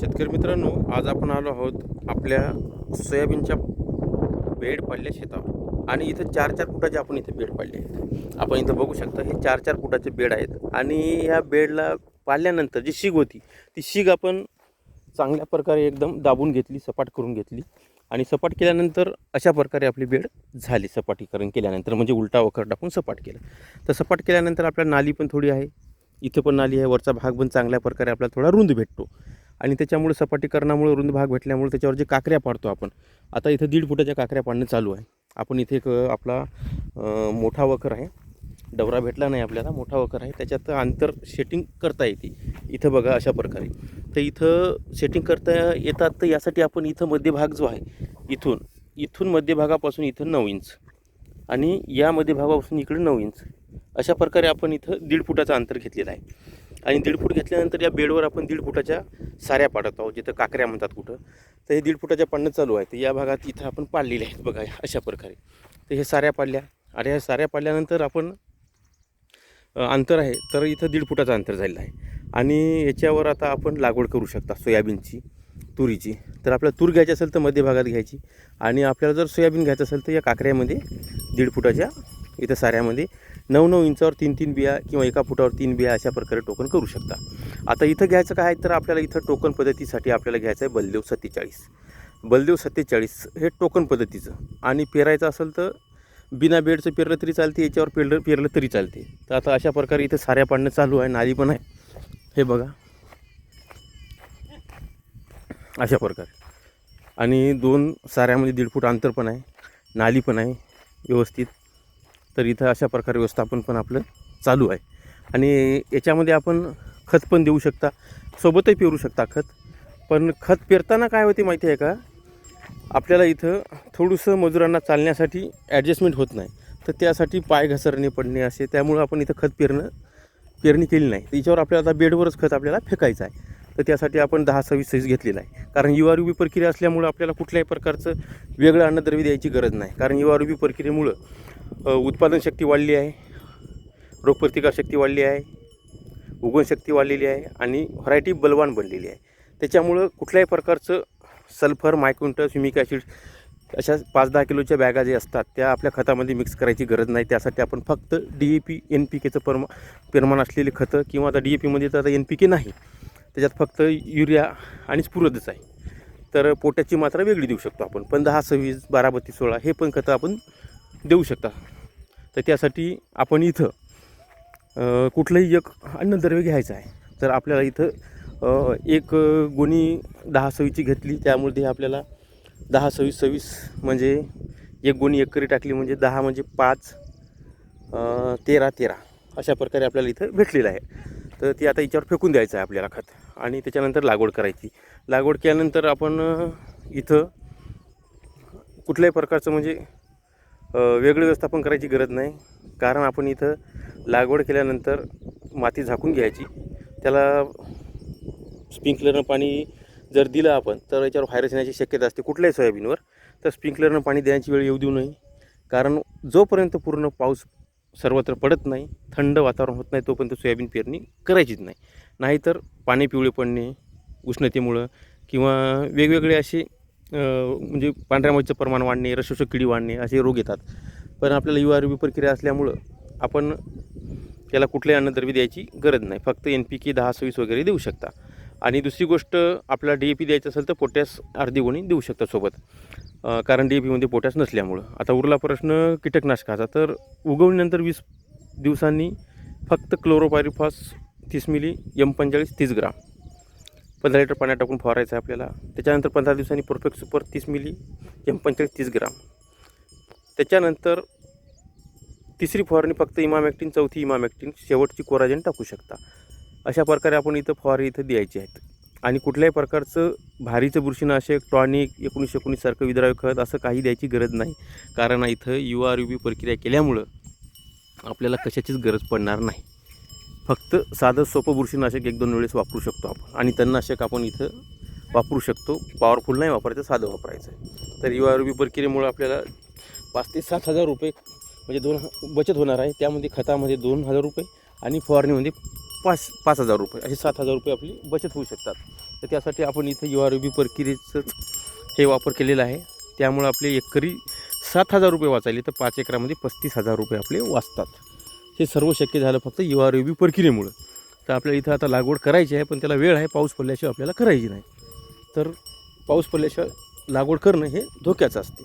शेतकरी मित्रांनो आज आपण आलो आहोत आपल्या सोयाबीनच्या बेड पडल्या शेतावर. आणि इथं चार चार फुटाचे आपण इथे बेड पाडले आहेत. आपण इथं बघू शकता हे चार चार फुटाचे बेड आहेत. आणि ह्या बेडला पाडल्यानंतर जी शीग होती ती शीग आपण चांगल्या प्रकारे एकदम दाबून घेतली सपाट करून घेतली. आणि सपाट केल्यानंतर अशा प्रकारे आपली बेड झाली सपाटीकरण केल्यानंतर. म्हणजे उलटा वखर टाकून सपाट केलं. तर सपाट केल्यानंतर आपल्या नाली पण थोडी आहे. इथं पण नाली आहे वरचा भाग पण चांगल्या प्रकारे आपल्याला थोडा रुंद भेटतो. आणि त्याच्यामुळे सपाटीकरणामुळे रुंद भाग भेटल्यामुळे त्याच्यावर जे काकऱ्या पाडतो आपण आता इथं दीड फुटाच्या काकऱ्या पाडणं चालू आहे. आपण इथे एक आपला मोठा वखर आहे. डवरा भेटला नाही आपल्याला मोठा वखर आहे. त्याच्यात आंतर सेटिंग करता येते. इथं बघा अशा प्रकारे. तर इथं सेटिंग करता येतात तर यासाठी आपण इथं मध्यभाग जो आहे इथून इथून मध्यभागापासून इथं नऊ इंच आणि या मध्यभागापासून इकडे नऊ इंच. अशा प्रकारे आपण इथं दीड फुटाचं अंतर घेतलेलं आहे. आणि दीड फूट घेतल्यानंतर या बेडवर आपण दीड फुटाच्या साऱ्या पाडत आहोत जिथं काकऱ्या म्हणतात कुठं. तर हे दीड फुटाच्या पाडणं चालू आहे. तर या भागात इथं आपण पाडलेले आहेत बघा अशा प्रकारे. तर हे साऱ्या पाडल्या आणि ह्या साऱ्या पाडल्यानंतर आपण अंतर आहे. तर इथं दीड फुटाचं अंतर झालेलं आहे. आणि याच्यावर आता आपण लागवड करू शकता सोयाबीनची तुरीची. तर आपल्याला तूर घ्यायची असेल तर मध्य भागात घ्यायची. आणि आपल्याला जर सोयाबीन घ्यायचं असेल तर या काकऱ्यामध्ये दीड फुटाच्या इथं साऱ्यामध्ये नऊ नऊ इंचावर तीन तीन बिया किंवा एका फुटावर तीन बिया अशा प्रकारे टोकन करू शकता. आता इथं घ्यायचं काय आहे? तर आपल्याला इथं टोकन पद्धतीसाठी आपल्याला घ्यायचं आहे बलदेव सत्तेचाळीस. बलदेव सत्तेचाळीस हे टोकन पद्धतीचं. आणि पेरायचं असेल तर बिना बेडचं पेरलं तरी चालते याच्यावर पेरलं पेरलं तरी चालते. तर आता अशा प्रकारे इथं साऱ्या पाडणं चालू आहे नाली पण आहे. हे बघा. अशा प्रकारे. आणि दोन साऱ्यामध्ये दीड फूट अंतर पण आहे नाली पण आहे व्यवस्थित. तर इथं अशा प्रकारे व्यवस्थापन पण आपलं चालू आहे. आणि याच्यामध्ये आपण खत पण देऊ शकता. सोबतही पेरू शकता खत. पण खत पेरताना काय होते माहिती आहे का? आपल्याला इथं थोडंसं मजुरांना चालण्यासाठी ॲडजस्टमेंट होत नाही. तर त्यासाठी पाय घसरणे पडणे असे त्यामुळं आपण इथं खत पेरणं पेरणी केली नाही. त्याच्यावर आपल्याला आता बेडवरच खत आपल्याला फेकायचं आहे. तर त्यासाठी आपण दहा सव्वीस सव्वीस घेतलेला आहे कारण युवारुबी प्रक्रिया असल्यामुळं आपल्याला कुठल्याही प्रकारचं वेगळं अन्नद्रव्य द्यायची गरज नाही. कारण युवारुबी प्रक्रियेमुळं उत्पादन शक्ती वाढली आहे. रोगप्रतिकार शक्ती वाढली आहे. उगवण शक्ती वाढलेली आहे आणि व्हरायटी बलवान बनलेली आहे. त्याच्यामुळं कुठल्याही प्रकारचं सल्फर मायक्रोन्टस ह्युमिक ॲसिड अशा पाच दहा किलोच्या बॅगा जे असतात त्या आपल्या खतामध्ये मिक्स करायची गरज नाही. त्यासाठी आपण फक्त D A P N P केचं परमा प्रमाण असलेले खतं किंवा आता डी ए पीमध्ये तर आता एन पी के नाही. त्याच्यात फक्त युरिया आणि स्फुरदच आहे. तर पोट्याची मात्रा वेगळी देऊ शकतो आपण. पण दहा सव्वीस बारा बत्तीस सोळा हे पण खतं आपण देऊ शकता. तर त्यासाठी आपण इथं कुठलंही एक अन्नद्रव्य घ्यायचं आहे. तर आपल्याला इथं एक गुणी गोणी दहा सव्वीची घेतली त्यामध्ये आपल्याला दहा सव्वीस सव्वीस म्हणजे एक गोणी एकरी टाकली म्हणजे दहा म्हणजे पाच तेरा तेरा अशा प्रकारे आपल्याला इथं भेटलेलं आहे. तर ते आता याच्यावर फेकून द्यायचं आहे आपल्याला खत आणि त्याच्यानंतर लागवड करायची. लागवड केल्यानंतर आपण इथं कुठल्याही प्रकारचं म्हणजे वेगळं व्यवस्थापन करायची गरज नाही. कारण आपण इथं लागवड केल्यानंतर माती झाकून घ्यायची. त्याला स्प्रिंकलरनं पाणी जर दिलं आपण तर याच्यावर व्हायरस येण्याची शक्यता असते कुठल्याही सोयाबीनवर. तर स्प्रिंकलरनं पाणी देण्याची वेळ येऊ देऊ नये. कारण जोपर्यंत पूर्ण पाऊस सर्वत्र पडत नाही थंड वातावरण होत नाही तोपर्यंत सोयाबीन पेरणी करायचीच नाही. नाहीतर पाणी पिवळे पडणे उष्णतेमुळं किंवा वेगवेगळे असे म्हणजे पांढऱ्या मातीचं प्रमाण वाढणे रसोषक किडी वाढणे असे रोग येतात. पण आपल्याला यू आर बी प्रक्रिया असल्यामुळं आपण त्याला कुठल्याही अन्नद्रव्य द्यायची गरज नाही. फक्त एन पी के दहा सव्वीस वगैरे देऊ शकता. आणि दुसरी गोष्ट आपल्याला डी ए पी द्यायचं असेल तर पोटॅस अर्धी गुणी देऊ शकता सोबत. कारण डी ए पीमध्ये पोटॅस नसल्यामुळं. आता उरला प्रश्न कीटकनाशकाचा तर उगवणीनंतर वीस दिवसांनी फक्त क्लोरोपायरिफॉस तीस मिली एम पंचेचाळीस तीस ग्राम. पंधरा लिटर पाण्यात टाकून फवारायचं आहे आपल्याला. त्याच्यानंतर पंधरा दिवसांनी परफेक्ट सुपर तीस मिली एम पंचेचाळीस तीस ग्राम. त्याच्यानंतर तिसरी फवारणी फक्त इमामॅक्टिन चौथी इमामॅक्टिन शेवटची कोराजन टाकू शकता. अशा प्रकारे आपण इथं फवारणी इथं द्यायची आहेत. आणि कुठल्याही प्रकारचं भारीचं बुरशीनाशक टॉनिक एकोणीसशे एकोणीससारखं विद्राव्य खत असं काही द्यायची गरज नाही. कारण इथं यू आर यू बी प्रक्रिया केल्यामुळं आपल्याला कशाचीच गरज पडणार नाही. फक्त साधं सोपं बुरशीनाशक एक दोन वेळेस वापरू शकतो आपण. आणि तणनाशक आपण इथं वापरू शकतो. पॉवरफुल नाही वापरायचं साधं वापरायचं आहे. तर यू आर बी प्रक्रियेमुळं आपल्याला पाच ते सात हजार रुपये म्हणजे दोन बचत होणार आहे. त्यामध्ये खतामध्ये दोन हजार रुपये आणि फवारणीमध्ये पाच पाच हजार रुपये. असे सात हजार रुपये आपली बचत होऊ शकतात. तर त्यासाठी आपण इथं यू आर बी परकिरीचंच हे वापर केलेला आहे. त्यामुळं आपले एकरी सात हजार रुपये वाचायले तर पाच एकरामध्ये पस्तीस हजार रुपये आपले वाचतात. हे सर्व शक्य झालं फक्त यू आर बी परकिरीमुळं तर आपल्याला इथं आता लागवड करायची आहे पण त्याला वेळ आहे पाऊस पडल्याशिवाय आपल्याला करायची नाही. तर पाऊस पडल्याशिवाय लागवड करणं हे धोक्याचं असते.